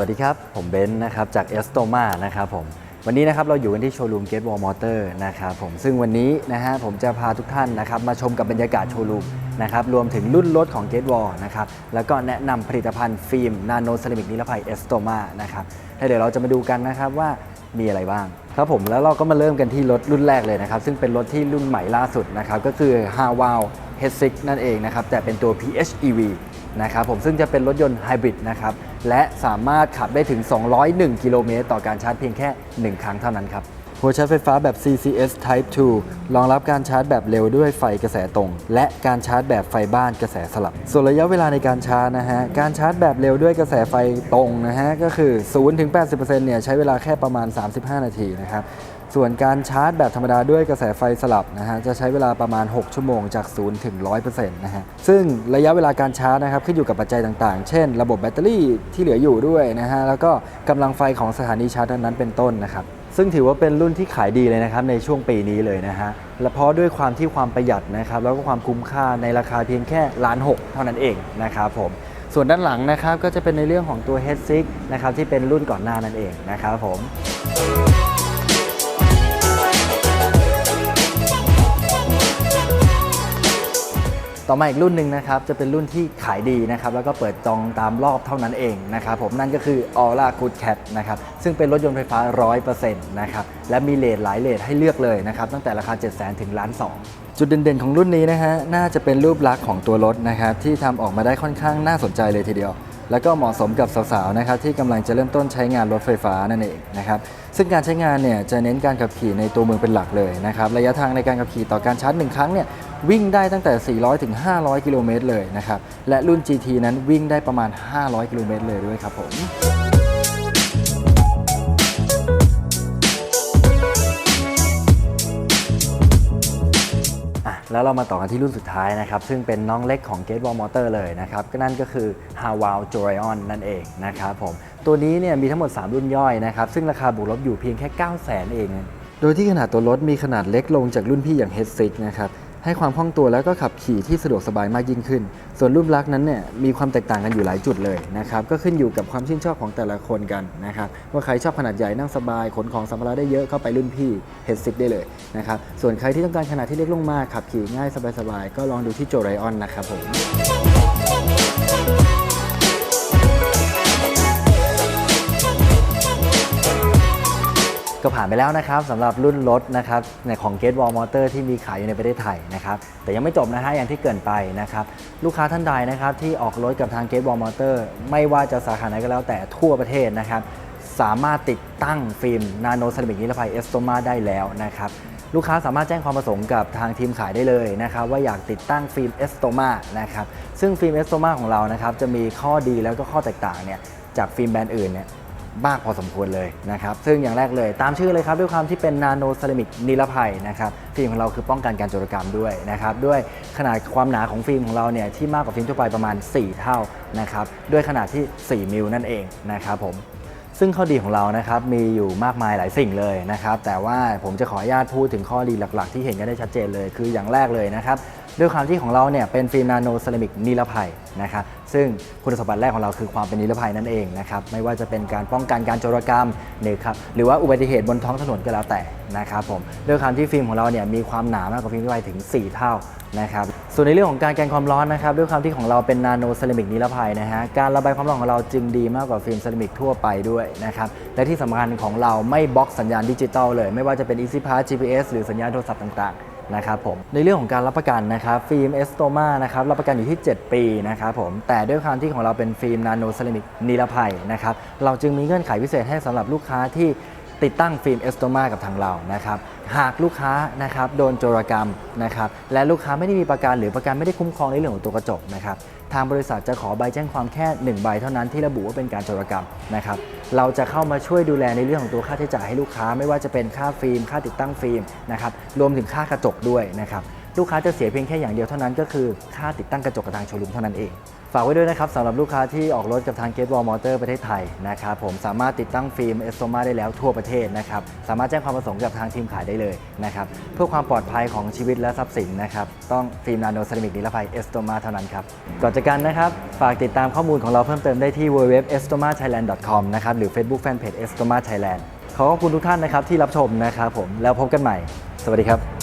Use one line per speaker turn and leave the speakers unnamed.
วัสดีครับ ผมเบนซ์นะครับจากเอสโตมานะครับผมวันนี้นะครับเราอยู่กันที่โชว์รูม Gate Wall Motor นะครับผมซึ่งวันนี้นะฮะผมจะพาทุกท่านนะครับมาชมกับบรรยากาศโชว์รูมนะครับรวมถึงรุ่นรถของ Gate Wall นะครับแล้วก็แนะนำผลิตภัณฑ์ฟิล์มนาโนเซรามิกนิรภัยเอสโตมานะครับแล้เดี๋ยวเราจะมาดูกันนะครับว่ามีอะไรบ้างครับผมแล้วเราก็มาเริ่มกันที่รถรุ่นแรกเลยนะครับซึ่งเป็นรถที่รุ่นใหม่ล่าสุดนะครับก็คือ h a w a l H6 นั่นเองนะครับ แต่เป็นตัว PHEV นะครับผมซึ่งจะเป็นรถยนต์ไฮบริดนะครับ และสามารถขับได้ถึง 201 กิโลเมตรต่อการชาร์จเพียงแค่ 1 ครั้งเท่านั้นครับ หัวชาร์จไฟฟ้าแบบ CCS Type 2 รองรับการชาร์จแบบเร็วด้วยไฟกระแสตรง และการชาร์จแบบไฟบ้านกระแสสลับ ส่วนระยะเวลาในการชาร์จนะฮะ การชาร์จแบบเร็วด้วยกระแสไฟตรงนะฮะ ก็คือ 0-80%เนี่ยใช้เวลาแค่ประมาณ 35 นาทีนะครับ ส่วนการชาร์จแบบธรรมดาด้วยกระแสไฟสลับนะฮะจะใช้เวลาประมาณ 6 ชั่วโมงจาก 0 ถึง 100%นะฮะซึ่งระยะเวลาการชาร์จนะครับขึ้นอยู่กับปัจจัยต่างๆ เช่น ระบบแบตเตอรี่ที่เหลืออยู่ด้วยนะฮะแล้วก็กำลังไฟของสถานีชาร์จนั้นเป็นต้นนะครับซึ่งถือว่าเป็นรุ่นที่ขายดีเลยนะครับในช่วงปีนี้เลยนะฮะและเพราะด้วยความที่ความประหยัดนะครับแล้วก็ความคุ้มค่าในราคาเพียงแค่ล้านหกเท่านั้นเองนะครับผมส่วนด้านหลังนะครับก็จะเป็นในเรื่องของตัว head 6นะครับที่เป็นรุ่นก่อนหน้านั่นเองนะครับผม ต่อมาอีกรุ่นหนึ่งนะครับจะเป็นรุ่นที่ขายดีนะครับแล้วก็เปิดจองตามรอบเท่านั้นเองนะครับผมนั่นก็คือ Aura Good Cat นะครับซึ่งเป็นรถยนต์ไฟฟ้า 100%นะครับและมีเลทหลายเลทให้เลือกเลยนะครับตั้งแต่ราคา 7 0 0 0 0 0ถึงล้านสองจุดเด่นๆของรุ่นนี้นะฮะน่าจะเป็นรูปลักษณ์ของตัวรถนะครับที่ทำออกมาได้ค่อนข้างน่าสนใจเลยทีเดียว แล้วก็เหมาะสมกับสาวๆนะครับที่กำลังจะเริ่มต้นใช้งานรถไฟฟ้านั่นเองนะครับซึ่งการใช้งานเนี่ยจะเน้นการขับขี่ในตัวเมืองเป็นหลักเลยนะครับระยะทางในการขับขี่ต่อการชาร์จหนึ่งครั้งเนี่ย วิ่งได้ตั้งแต่ 400 ถึง 500 กิโลเมตรเลยนะครับ และรุ่น GT นั้นวิ่งได้ประมาณ 500 กิโลเมตรเลยด้วยครับผมอะแล้วเรามาต่อกันที่รุ่นสุดท้ายนะครับ ซึ่งเป็นน้องเล็กของ Gate Wall Motor เลยนะครับ ก็นั่นก็คือ h a w a l j o r i o n นั่นเองนะครับผม ตัวนี้เนี่ยมีทั้งหมด 3 รุ่นย่อยนะครับ ซึ่งราคาบวกลบอยู่เพียงแค่ 9 0 0 0 0 0 เอง โดยที่ขนาดตัวรถมีขนาดเล็กลงจากรุ่นพี่อย่าง H6 นะครับ ให้ความคล่องตัวแล้วก็ขับขี่ที่สะดวกสบายมากยิ่งขึ้น ส่วนรูปลักษณ์นั้นเนี่ยมีความแตกต่างกันอยู่หลายจุดเลยนะครับ ก็ขึ้นอยู่กับความชื่นชอบของแต่ละคนกันนะครับว่าใครชอบขนาดใหญ่นั่งสบายขนของสัมภาระได้เยอะเข้าไปรุ่นพี่เฮดซิปได้เลยนะครับส่วนใครที่ต้องการขนาดที่เล็กลงมาขับขี่ง่ายสบายๆก็ลองดูที่โจไรออนนะครับผม ก็ผ่านไปแล้วนะครับสำหรับรุ่นรถนะครับในของ Gate Wall Motor ที่มีขายอยู่ในประเทศไทยนะครับแต่ยังไม่จบนะฮะอย่างที่เกินไปนะครับลูกค้าท่านใดนะครับที่ออกรถกับทาง Gate Wall Motor ไม่ว่าจะสาขาไหนก็แล้วแต่ทั่วประเทศนะครับสามารถติดตั้งฟิล์มนาโนเซรามิกนิรภัยเอสโตมาได้แล้วนะครับลูกค้าสามารถแจ้งความประสงค์กับทางทีมขายได้เลยนะครับว่าอยากติดตั้งฟิล์มเอสโตมานะครับซึ่งฟิล์มเอสโตมาของเรานะครับจะมีข้อดีแล้วก็ข้อแตกต่างเนี่ยจากฟิล์มแบรนด์อื่นเนี่ย มากพอสมควรเลยนะครับ ซึ่งอย่างแรกเลยตามชื่อเลยครับ ด้วยความที่เป็นนาโนเซรามิกนิรภัยนะครับฟิล์มของเราคือป้องกันการโจรกรรมด้วยนะครับ ด้วยขนาดความหนาของฟิล์มของเราเนี่ยที่มากกว่าฟิล์มทั่วไปประมาณ 4 เท่านะครับด้วยขนาดที่ 4 มิลนั่นเองนะครับผมซึ่งข้อดีของเรานะครับมีอยู่มากมายหลายสิ่งเลยนะครับ แต่ว่าผมจะขออนุญาตพูดถึงข้อดีหลัก ๆ ที่เห็นกันได้ชัดเจนเลย คืออย่างแรกเลยนะครับด้วยความที่ของเราเนี่ยเป็นฟิล์มนาโนเซรามิกนิรภัยนะครับซึ่งคุณสมบัติแรกของเราคือความเป็นนิรภัยนั่นเองนะครับไม่ว่าจะเป็นการป้องกันการโจรกรรมนะครับหรือว่าอุบัติเหตุบนท้องถนนก็แล้วแต่นะครับผมด้วยความที่ฟิล์มของเราเนี่ยมีความหนามากกว่าฟิล์มทั่วไปถึง 4 เท่านะครับส่วนในเรื่องของการแกนความร้อนนะครับด้วยความที่ของเราเป็นนาโนเซรามิกนิรภัยนะฮะการระบายความร้อนของเราจึงดีมากกว่าฟิล์มเซรามิกทั่วไปด้วยนะครับและที่สำคัญของเราไม่บล็อกสัญญาณดิจิตอลเลย ไม่ว่าจะเป็น EasyPass GPS หรือสัญญาณโทรศัพท์ต่างๆ นะครับผมในเรื่องของการรับประกันนะครับฟิล์มเอสโตมานะครับรับประกันอยู่ที่ 7 ปีนะครับผมแต่ด้วยความที่ของเราเป็นฟิล์มนาโนเซรามิกนิรภัยนะครับเราจึงมีเงื่อนไขพิเศษให้สำหรับลูกค้าที่ ติดตั้งฟิล์มเอสโตมากับทางเรานะครับหากลูกค้านะครับโดนโจรกรรมนะครับและลูกค้าไม่ได้มีประกันหรือประกันไม่ได้คุ้มครองในเรื่องของตัวกระจกนะครับทางบริษัทจะขอใบแจ้งความแค่ 1 ใบเท่านั้นที่ระบุว่าเป็นการโจรกรรมนะครับเราจะเข้ามาช่วยดูแลในเรื่องของตัวค่าใช้จ่ายให้ลูกค้า ไม่ว่าจะเป็นค่าฟิล์ม ค่าติดตั้งฟิล์มนะครับรวมถึงค่ากระจกด้วยนะครับ ลูกค้าจะเสียเพียงแค่อย่างเดียวเท่านั้นก็คือค่าติดตั้งกระจกกับทางโชว์รูมเท่านั้นเอง ฝากไว้ด้วยนะครับสำหรับลูกค้าที่ออกรถกับทาง Gate Wall Motor ประเทศไทยนะครับผมสามารถติดตั้งฟิล์มเอสโตมาได้แล้วทั่วประเทศนะครับสามารถแจ้งความประสงค์กับทางทีมขายได้เลยนะครับเพื่อความปลอดภัยของชีวิตและทรัพย์สินนะครับต้องฟิล์มนาโนเซรามิกนิรภัยเอสโตมาเท่านั้นครับก่อนจากกันนะครับฝากติดตามข้อมูลของเราเพิ่มเติมได้ที่ www.estomathailand.com นะครับหรือ Facebook Fanpage Estoma Thailand ขอขอบคุณทุกท่านนะครับที่รับชมนะครับผมแล้วพบกันใหม่ สวัสดีครับ